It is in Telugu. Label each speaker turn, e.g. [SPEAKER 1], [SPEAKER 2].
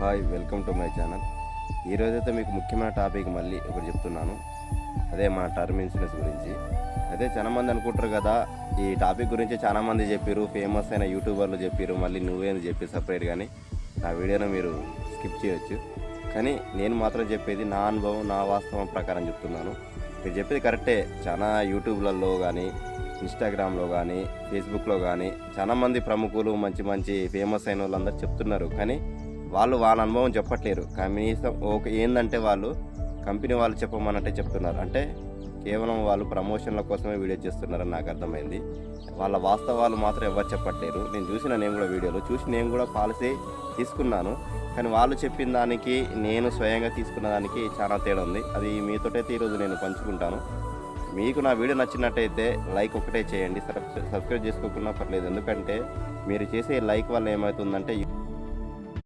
[SPEAKER 1] Hi welcome to my channel. ఈరోజైతే మీకు ముఖ్యమైన టాపిక్ మళ్ళీ ఒకటి చెప్తున్నాను. అదే మన టర్మ్ ఇన్సూరెన్స్ గురించి. అదే చాలా మంది అనుకుంటారు కదా ఈ టాపిక్ గురించి చాలా మంది చెప్పారు ఫేమస్ అయిన యూట్యూబర్లు చెప్పారు మళ్ళీ నువ్వేంది చెప్పి సపరేట్ కానీ నా వీడియోను మీరు స్కిప్ చేయొచ్చు. కానీ నేను మాత్రం చెప్పేది నా అనుభవం నా వాస్తవం ప్రకారం చెప్తున్నాను. మీరు చెప్పేది కరెక్టే. చాలా యూట్యూబ్లలో కానీ ఇన్స్టాగ్రామ్లో కానీ ఫేస్బుక్లో కానీ చాలామంది ప్రముఖులు మంచి మంచి ఫేమస్ అయిన వాళ్ళందరూ చెప్తున్నారు. కానీ వాళ్ళు వాళ్ళ అనుభవం చెప్పట్లేరు. కనీసం ఒక ఏంటంటే వాళ్ళు కంపెనీ వాళ్ళు చెప్పమన్నట్టే చెప్తున్నారు. అంటే కేవలం వాళ్ళు ప్రమోషన్ల కోసమే వీడియో చేస్తున్నారని నాకు అర్థమైంది. వాళ్ళ వాస్తవాలు మాత్రం ఎవరు చెప్పట్లేరు. నేను చూసిన నేను కూడా వీడియోలు చూసి నేను కూడా పాలసీ తీసుకున్నాను. కానీ వాళ్ళు చెప్పిన దానికి నేను స్వయంగా తీసుకున్న దానికి చాలా తేడా ఉంది. అది మీతోటైతే ఈరోజు నేను పంచుకుంటాను. మీకు నా వీడియో నచ్చినట్టయితే లైక్ ఒకటే చేయండి. సబ్- సబ్స్క్రైబ్ చేసుకోకుండా పర్లేదు. ఎందుకంటే మీరు చేసే లైక్ వల్ల ఏమవుతుందంటే